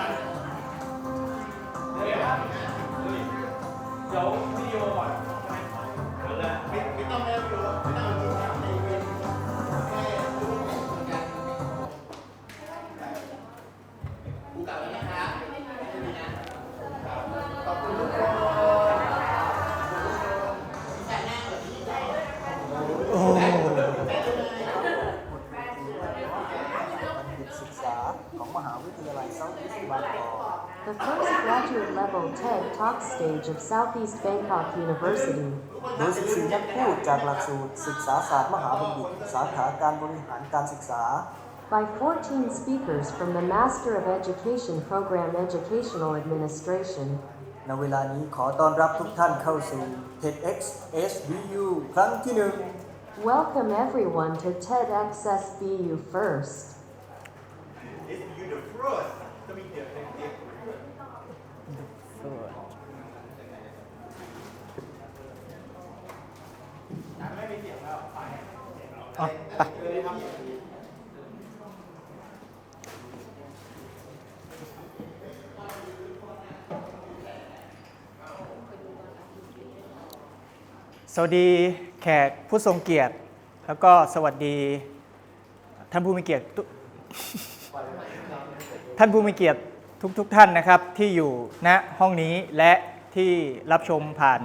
เ ศึกษาของมหาวิทยาลัยเซาท์อีสต์บางกอก The first graduate level TED Talk stage of Southeast Bangkok University. โดย 14 นักพูดจากหลักสูตรศึกษาศาสตร์มหาบัณฑิต สาขาการบริหารการศึกษา By 14 speakers from the Master of Education program Educational Administration. ในเวลานี้ขอต้อนรับทุกท่านเข้าสู่ TEDx SBU ครั้งที่หนึ่ง Welcome everyone to TEDx SBU First. It's you the first จะมีเดียวเดียวไม่มีเสียงแล้วไปอะไปเลยครับสวัสดีแขกผู้ทรงเกียรติ แล้วก็สวัสดีท่านผู้มีเกียรติ ท่านผู้มีเกียรติทุกทท่านนะครับที่อยู่ณห้องนี้และที่รับชมผ่าน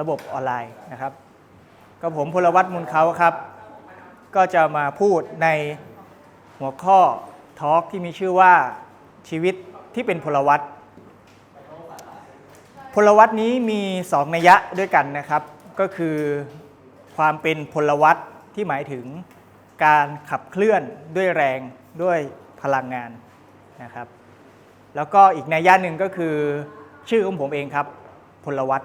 ระบบออนไลน์นะครับก็ผมพลวัตมูลเขาครับ ก็จะมาพูดในหัวข้อทอล์กที่มีชื่อว่าชีวิตที่เป็นพลวัตพลวัตนี้มีสองนัยยะด้วยกันนะครับ ก็คือความเป็นพลวัตที่หมายถึงการขับเคลื่อนด้วยแรงด้วย พลังงานนะครับ แล้วก็อีกในัยยะหนึ่งก็คือชื่อของผมเองครับ พลวัต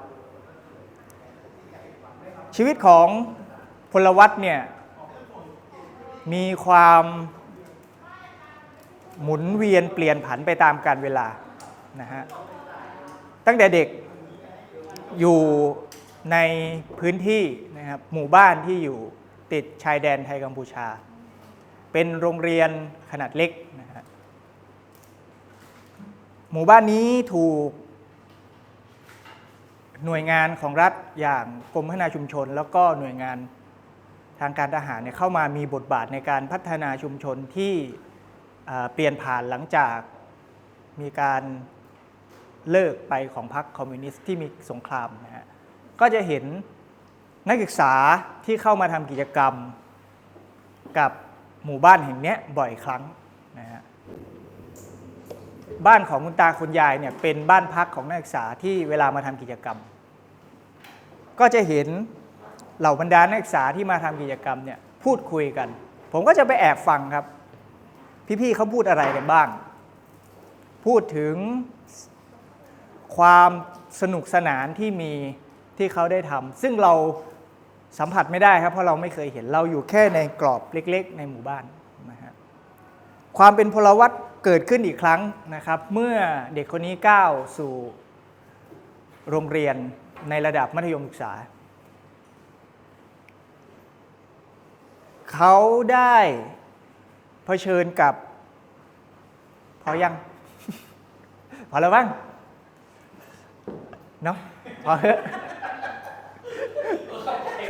ชีวิตของพลวัตเนี่ยมีความหมุนเวียนเปลี่ยนผันไปตามกาลเวลานะฮะตั้งแต่เด็กอยู่ในพื้นที่นะครับหมู่บ้านที่อยู่ติดชายแดนไทยกัมพูชา เป็นโรงเรียนขนาดเล็กนะฮะหมู่บ้านนี้ถูก หน่วยงานของรัฐอย่างกรมพัฒนาชุมชน แล้วก็หน่วยงานทางการทหารเนี่ยเข้ามามีบทบาทในการพัฒนาชุมชนที่เปลี่ยนผ่านหลังจากมีการเลิกไปของพรรคคอมมิวนิสต์ที่มีสงครามนะฮะก็จะเห็นนักศึกษาที่เข้ามาทำกิจกรรมกับ หมู่บ้านแห่งนี้บ่อยครั้งนะฮะบ้านของคุณตาคุณยายเนี่ยเป็นบ้านพักของนักศึกษาที่เวลามาทำกิจกรรม ก็จะเห็นเหล่าบรรดานักศึกษาที่มาทำกิจกรรมเนี่ยพูดคุยกัน ผมก็จะไปแอบฟังครับ พี่ๆเขาพูดอะไรกันบ้าง พูดถึงความสนุกสนานที่มีที่เขาได้ทำซึ่งเรา สัมผัสไม่ได้ครับ เพราะเราไม่เคยเห็นเราอยู่แค่ในกรอบเล็กๆ ในหมู่บ้านนะฮะความเป็นพลวัตเกิดขึ้นอีกครั้งนะครับ เมื่อเด็กคนนี้ก้าวสู่โรงเรียนในระดับมัธยมศึกษา เขาได้เผชิญกับ พอยัง พอแล้วบ้างเนาะพอเถอะ